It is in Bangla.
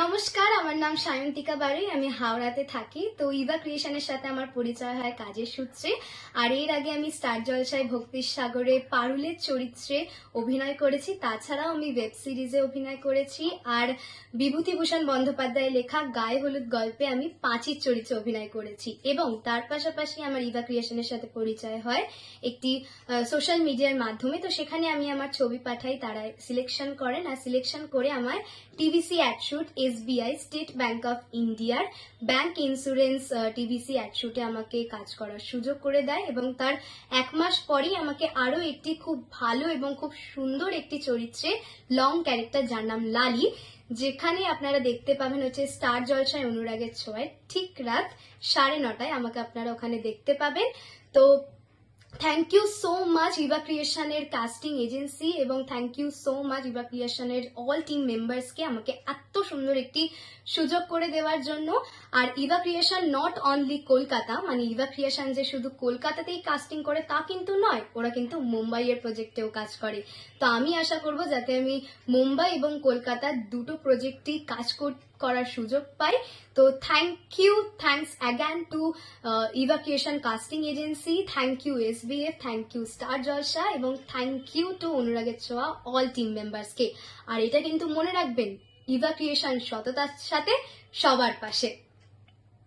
নমস্কার, আমার নাম সায়ন্তিকা বাড়ি আমি হাওড়াতে থাকি। তো ইভা ক্রিয়েশনের সাথে আমার পরিচয় হয় কাজের সূত্রে। আর এর আগে আমি স্টার জলসায় ভক্তির সাগরে পারুলের চরিত্রে অভিনয় করেছি। তাছাড়াও আমি ওয়েব সিরিজে অভিনয় করেছি। আর বিভূতিভূষণ বন্দ্যোপাধ্যায়ের লেখা গায়ে হলুদ গল্পে আমি পাঁচির চরিত্রে অভিনয় করেছি। এবং তার পাশাপাশি আমার ইভা ক্রিয়েশনের সাথে পরিচয় হয় একটি সোশ্যাল মিডিয়ার মাধ্যমে। তো সেখানে আমি আমার ছবি পাঠাই, তারা সিলেকশন করেন। আর সিলেকশন করে আমার TVC ad shoot SBI State Bank of ইন্ডিয়ার ব্যাংক ইন্স্যুরেন্স টিভিসি অ্যাডশুটে আমাকে কাজ করার সুযোগ করে দেয় এবং তার এক মাস পরেই আমাকে আরও একটি খুব ভালো এবং খুব সুন্দর একটি চরিত্রে লং ক্যারেক্টার যার নাম লালি, যেখানে আপনারা দেখতে পাবেন হচ্ছে স্টার জলসায় অনুরাগের ছোঁয়ায় ঠিক রাত সাড়ে নটায় আমাকে আপনারা ওখানে দেখতে পাবেন। তো thank you so much Eva ক্রিয়েশনের casting agency এবং thank you so much Eva ক্রিয়েশনের all team মেম্বার্সকে আমাকে এত সুন্দর একটি সুযোগ করে দেওয়ার জন্য। আর Eva creation not only Kolkata মানে ইভা ক্রিয়েশন যে শুধু কলকাতাতেই কাস্টিং করে তা কিন্তু নয়, ওরা কিন্তু মুম্বাইয়ের প্রজেক্টেও কাজ করে। তো আমি আশা করব যাতে আমি মুম্বাই এবং কলকাতার দুটো প্রজেক্টেই কাজ কর- করার সুযোগ পাই। তো thank you thanks again to evacuation casting agency thank you S B A thank you star Jalsha এবং থ্যাংক ইউ টু অনুরাগের ছোঁয়া অল টিম মেম্বার্সকে আর এটা কিন্তু মনে রাখবেন ইভাকুয়েশন সততার সাথে সবার পাশে।